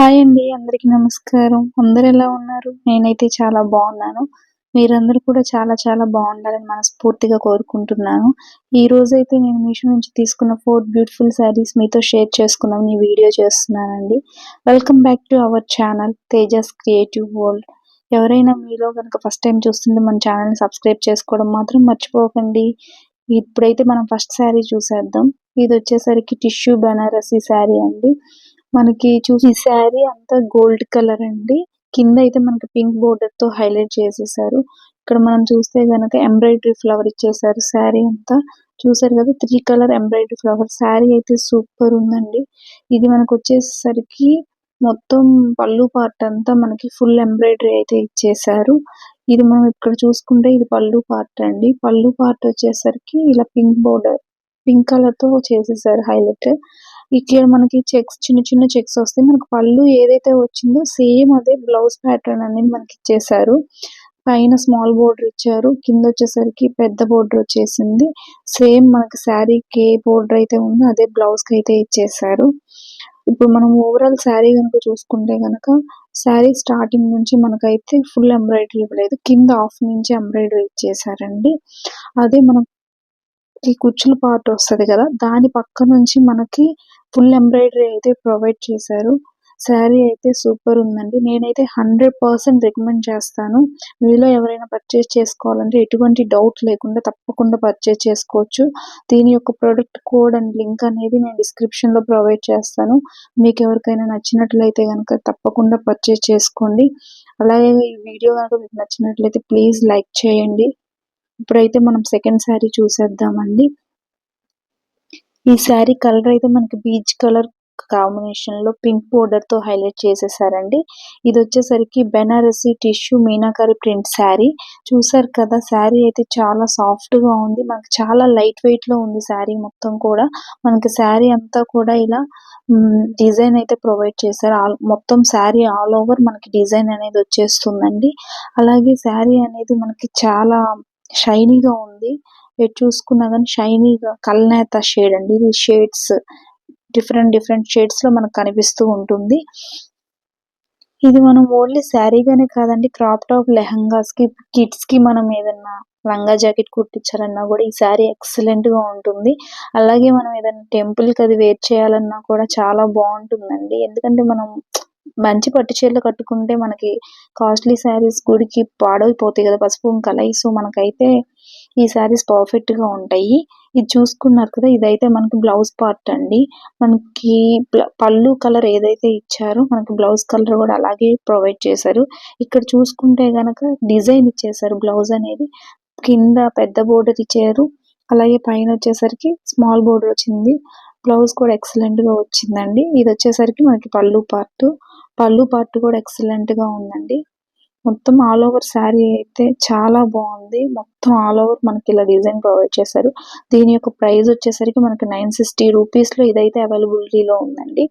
Hi అండి అందరికీ నమస్కారం. అందరు ఎలా ఉన్నారు? నేనైతే చాలా బాగున్నాను. మీరందరూ కూడా చాలా చాలా బాగుండాలని మనస్ఫూర్తిగా కోరుకుంటున్నాను. ఈ రోజు అయితే నేను మీషో నుంచి తీసుకున్న ఫోర్ బ్యూటిఫుల్ శారీస్ మీతో షేర్ చేసుకుందాం. ఈ వీడియో చేస్తున్నానండి. Welcome back to our channel Tejas creative world. ఎవరైనా మీలో కనుక ఫస్ట్ టైం చూస్తుంటే మన ఛానల్ని సబ్స్క్రైబ్ చేసుకోవడం మాత్రం మర్చిపోకండి. ఇప్పుడైతే మనం ఫస్ట్ శారీ చూసేద్దాం. ఇది వచ్చేసరికి టిష్యూ బెనారసీ శారీ అండి. మనకి చూసి ఈ అంతా గోల్డ్ కలర్ అండి. కింద అయితే మనకి పింక్ బోర్డర్తో హైలైట్ చేసేసారు. ఇక్కడ మనం చూస్తే గనక ఎంబ్రాయిడరీ ఫ్లవర్ ఇచ్చేసారు శారీ అంతా. చూసారు కదా three colour embroidery flower. Sari అయితే సూపర్ ఉందండి. ఇది మనకు వచ్చేసరికి మొత్తం పళ్ళు పార్ట్ అంతా మనకి ఫుల్ ఎంబ్రాయిడరీ అయితే ఇచ్చేసారు. ఇది మనం ఇక్కడ చూసుకుంటే ఇది పళ్ళు పార్ట్ అండి. పళ్ళు పార్ట్ వచ్చేసరికి ఇలా పింక్ బోర్డర్ పింక్ కలర్తో చేసేసారు హైలైట్. ఇక్కడ మనకి చెక్స్ చిన్న చిన్న చెక్స్ వస్తాయి. మనకు పళ్ళు ఏదైతే వచ్చిందో సేమ్ అదే బ్లౌజ్ ప్యాటర్న్ అనేది మనకి ఇచ్చేసారు పైన స్మాల్ బోర్డర్ ఇచ్చారు. కింద వచ్చేసరికి పెద్ద బోర్డర్ వచ్చేసింది. సేమ్ మనకి శారీకి ఏ బోర్డర్ అయితే ఉందో. అదే బ్లౌజ్కి అయితే ఇచ్చేసారు ఇప్పుడు మనం ఓవరాల్ శారీ కనుక చూసుకుంటే గనక శారీ స్టార్టింగ్ నుంచి మనకైతే ఫుల్ ఎంబ్రాయిడరీ ఇవ్వలేదు కింద హాఫ్ నుంచి ఎంబ్రాయిడరీ ఇచ్చేసారండి అదే మనం ఈ కుచ్చుల పార్ట్ వస్తది కదా దాని పక్క నుంచి మనకి ఫుల్ ఎంబ్రాయిడరీ అయితే ప్రొవైడ్ చేశారు. శారీ అయితే సూపర్ ఉందండి. నేనైతే హండ్రెడ్ పర్సెంట్ రికమెండ్ చేస్తాను. మీలో ఎవరైనా పర్చేస్ చేసుకోవాలంటే ఎటువంటి డౌట్ లేకుండా తప్పకుండా పర్చేస్ చేసుకోవచ్చు. దీని యొక్క ప్రొడక్ట్ కోడ్ అండ్ లింక్ అనేది నేను డిస్క్రిప్షన్లో ప్రొవైడ్ చేస్తాను. మీకు ఎవరికైనా నచ్చినట్లయితే కనుక తప్పకుండా పర్చేస్ చేసుకోండి. అలాగే ఈ వీడియో కనుక మీకు నచ్చినట్లయితే ప్లీజ్ లైక్ చేయండి. ఇప్పుడైతే మనం సెకండ్ శారీ చూసేద్దామండి. ఈ శారీ కలర్ అయితే మనకి బీచ్ కలర్ కాంబినేషన్లో పింక్ బోర్డర్తో హైలైట్ చేసేసారండి. ఇది వచ్చేసరికి బెనారసి టిష్యూ మీనాకారి ప్రింట్ శారీ చూసారు కదా శారీ అయితే చాలా సాఫ్ట్గా ఉంది. మనకి చాలా లైట్ వెయిట్లో ఉంది శారీ మొత్తం కూడా. మనకి శారీ అంతా కూడా ఇలా డిజైన్ అయితే ప్రొవైడ్ చేశారు. మొత్తం శారీ ఆల్ ఓవర్ మనకి డిజైన్ అనేది వచ్చేస్తుందండి. అలాగే శారీ అనేది మనకి చాలా షైనీగా ఉంది. ఎటు చూసుకున్నా కానీ షైనీగా కల్నేత షేడ్ అండి. ఇది షేడ్స్ డిఫరెంట్ డిఫరెంట్ షేడ్స్లో మనకు కనిపిస్తూ ఉంటుంది. ఇది మనం ఓన్లీ శారీగానే కాదండి క్రాప్ టాప్ లెహంగాస్కి కిడ్స్కి మనం ఏదన్నా లంగా జాకెట్ కుట్టించాలన్నా కూడా ఈ శారీ ఎక్సలెంట్గా ఉంటుంది. అలాగే మనం ఏదైనా టెంపుల్కి అది వేర్ చేయాలన్నా కూడా చాలా బాగుంటుందండి. ఎందుకంటే మనం మంచి పట్టు చీరలు కట్టుకుంటే మనకి కాస్ట్లీ శారీస్ గుడికి పాడైపోతాయి కదా పసుపు కుంకాలై. సో మనకైతే ఈ శారీస్ పర్ఫెక్ట్గా ఉంటాయి. ఇది చూసుకున్నారు కదా ఇదైతే మనకి బ్లౌజ్ పార్ట్ అండి. మనకి పళ్ళు కలర్ ఏదైతే ఇచ్చారో మనకి బ్లౌజ్ కలర్ కూడా అలాగే ప్రొవైడ్ చేశారు. ఇక్కడ చూసుకుంటే గనక డిజైన్ ఇచ్చేసారు బ్లౌజ్ అనేది. కింద పెద్ద బోర్డర్ ఇచ్చారు. అలాగే పైన వచ్చేసరికి స్మాల్ బోర్డర్ వచ్చింది. బ్లౌజ్ కూడా ఎక్సలెంట్గా వచ్చిందండి. ఇది వచ్చేసరికి మనకి పళ్ళు పార్ట్. పళ్ళు పార్ట్ కూడా ఎక్సలెంట్గా ఉందండి. మొత్తం ఆల్ ఓవర్ శారీ అయితే చాలా బాగుంది. మొత్తం ఆల్ ఓవర్ మనకి ఇలా డిజైన్ ప్రొవైడ్ చేశారు. దీని యొక్క ప్రైస్ వచ్చేసరికి మనకి నైన్ సిక్స్టీ రూపీస్లో ఇదైతే అవైలబిలిటీలో ఉందండి.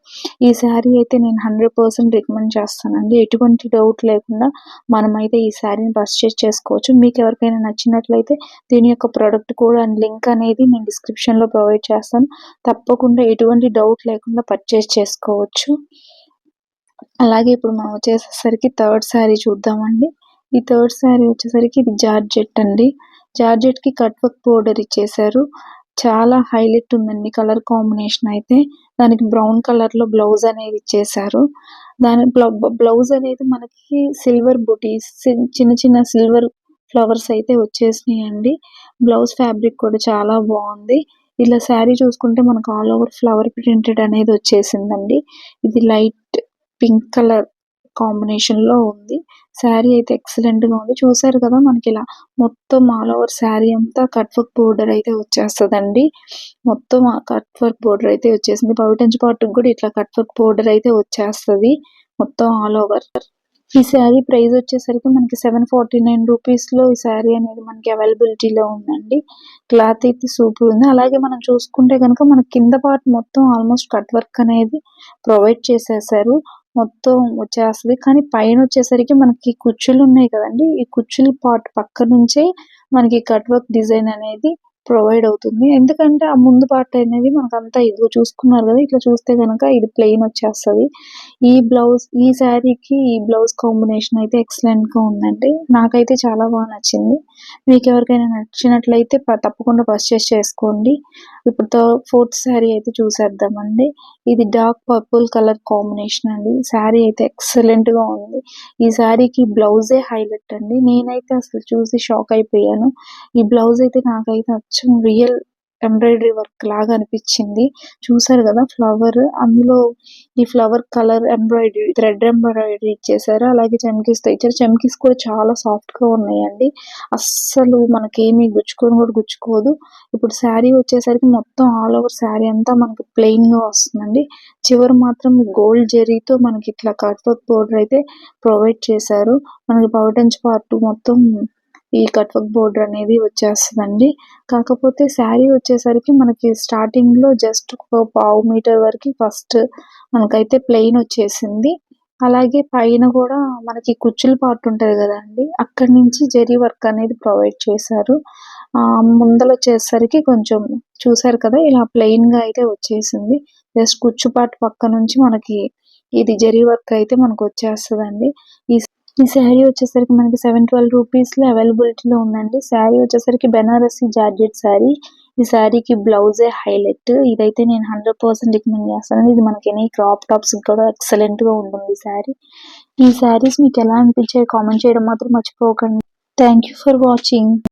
ఈ శారీ అయితే నేను హండ్రెడ్ పర్సెంట్ రికమెండ్ చేస్తానండి. ఎటువంటి డౌట్ లేకుండా మనమైతే ఈ శారీని పర్చేస్ చేసుకోవచ్చు. మీకు ఎవరికైనా నచ్చినట్లయితే దీని యొక్క ప్రోడక్ట్ కూడా అండ్ లింక్ అనేది నేను డిస్క్రిప్షన్లో ప్రొవైడ్ చేస్తాను. తప్పకుండా ఎటువంటి డౌట్ లేకుండా పర్చేస్ చేసుకోవచ్చు. అలాగే ఇప్పుడు మనం వచ్చేసరికి థర్డ్ శారీ చూద్దామండి. ఈ థర్డ్ శారీ వచ్చేసరికి ఇది జార్జెట్ అండి. జార్జెట్కి కట్ వర్క్ బోర్డర్ ఇచ్చేసారు చాలా హైలైట్ ఉందండి కలర్ కాంబినేషన్ అయితే. దానికి బ్రౌన్ కలర్లో బ్లౌజ్ అనేది ఇచ్చేసారు దాని బ్లౌజ్ అనేది మనకి సిల్వర్ బుటీస్ చిన్న చిన్న సిల్వర్ ఫ్లవర్స్ అయితే వచ్చేసినాయండి. బ్లౌజ్ ఫ్యాబ్రిక్ కూడా చాలా బాగుంది. ఇలా శారీ చూసుకుంటే మనకు ఆల్ ఓవర్ ఫ్లవర్ ప్రింటెడ్ అనేది వచ్చేసిందండి. ఇది లైట్ పింక్ కలర్ కాంబినేషన్లో ఉంది. శారీ అయితే ఎక్సలెంట్గా ఉంది. చూసారు కదా మనకి ఇలా మొత్తం ఆల్ ఓవర్ శారీ అంతా కట్ వర్క్ బోర్డర్ అయితే వచ్చేస్తదండి. మొత్తం కట్ వర్క్ బోర్డర్ అయితే వచ్చేసింది. పవిటంచి పార్ట్ కూడా ఇట్లా కట్ వర్క్ బోర్డర్ అయితే వచ్చేస్తది. మొత్తం ఆల్ ఓవర్. ఈ శారీ ప్రైస్ వచ్చేసరికి మనకి సెవెన్ ఫార్టీ నైన్ రూపీస్లో ఈ శారీ అనేది మనకి అవైలబిలిటీలో ఉందండి. క్లాత్ అయితే సూపర్ ఉంది. అలాగే మనం చూసుకుంటే కనుక మన కింద పార్ట్ మొత్తం ఆల్మోస్ట్ కట్ వర్క్ అనేది ప్రొవైడ్ చేసేసారు. మొత్తం వచ్చేస్తుంది. కానీ పైన వచ్చేసరికి మనకి కుర్చీలు ఉన్నాయి కదండి. ఈ కుర్చీలు పార్ట్ పక్క నుంచే మనకి కట్ వర్క్ డిజైన్ అనేది ప్రొవైడ్ అవుతుంది. ఎందుకంటే ఆ ముందు పార్ట్ అనేది మనకు అంతా ఇదిగో చూసుకున్నారు కదా ఇట్లా చూస్తే కనుక ఇది ప్లెయిన్ వచ్చేస్తది. ఈ బ్లౌజ్ ఈ శారీకి ఈ బ్లౌజ్ కాంబినేషన్ అయితే ఎక్సలెంట్గా ఉందండి. నాకైతే చాలా బాగా నచ్చింది. మీకు ఎవరికైనా నచ్చినట్లయితే తప్పకుండా పర్చేస్ చేసుకోండి. ఇప్పుడు ఫోర్త్ శారీ అయితే చూసేద్దామండి. ఇది డార్క్ పర్పుల్ కలర్ కాంబినేషన్ అండి. శారీ అయితే ఎక్సలెంట్గా ఉంది. ఈ శారీకి బ్లౌజే హైలైట్ అండి. నేనైతే అసలు చూసి షాక్ అయిపోయాను. ఈ బ్లౌజ్ అయితే నాకైతే అచ్చం రియల్ ఎంబ్రాయిడరీ వర్క్ లాగా అనిపించింది. చూసారు కదా ఫ్లవర్ అందులో ఈ flower colour embroidery thread embroidery ఇచ్చేసారు. అలాగే చమ్కీస్తో ఇచ్చారు. చెమ్కీస్ కూడా చాలా సాఫ్ట్గా ఉన్నాయండి. అస్సలు మనకేమి గుచ్చుకొని కూడా గుచ్చుకోదు. ఇప్పుడు శారీ వచ్చేసరికి మొత్తం ఆల్ ఓవర్ శారీ అంతా మనకి ప్లెయిన్గా వస్తుందండి. చివరి మాత్రం గోల్డ్ జెరీతో మనకి ఇట్లా కట్ వర్క్ బోర్డర్ అయితే ప్రొవైడ్ చేశారు. మనకి పౌటంచ్ పార్ట్ మొత్తం ఈ కట్ వర్క్ బోర్డర్ అనేది వచ్చేస్తుందండి. కాకపోతే శారీ వచ్చేసరికి మనకి స్టార్టింగ్లో జస్ట్ ఒక పావు మీటర్ వరకు ఫస్ట్ మనకైతే ప్లెయిన్ వచ్చేసింది. అలాగే పైన కూడా మనకి కుచ్చుల పార్ట్ ఉంటది కదండి. అక్కడి నుంచి జరీ వర్క్ అనేది ప్రొవైడ్ చేశారు. ఆ వచ్చేసరికి కొంచెం చూసారు కదా ఇలా ప్లెయిన్గా అయితే వచ్చేసింది. జస్ట్ కుచ్చు పార్ట్ పక్క నుంచి మనకి ఇది జరీ వర్క్ అయితే మనకు వచ్చేస్తుందండి. ఈ ఈ శారీ వచ్చేసరికి మనకి సెవెన్ ట్వెల్వ్ రూపీస్లో అవైలబిలిటీ లో ఉందండి. శారీ వచ్చేసరికి బెనారసి జార్జెట్ శారీ. ఈ శారీకి బ్లౌజే హైలైట్. ఇదైతే నేను హండ్రెడ్ పర్సెంట్ రికమెండ్ చేస్తాను. ఇది మనకి ఎనీ క్రాప్ టాప్స్ కూడా ఎక్సలెంట్గా ఉంటుంది ఈ శారీ. ఈ శారీస్ మీకు ఎలా అనిపించాయి కామెంట్ చేయడం మాత్రం మర్చిపోకండి. Thank you for watching.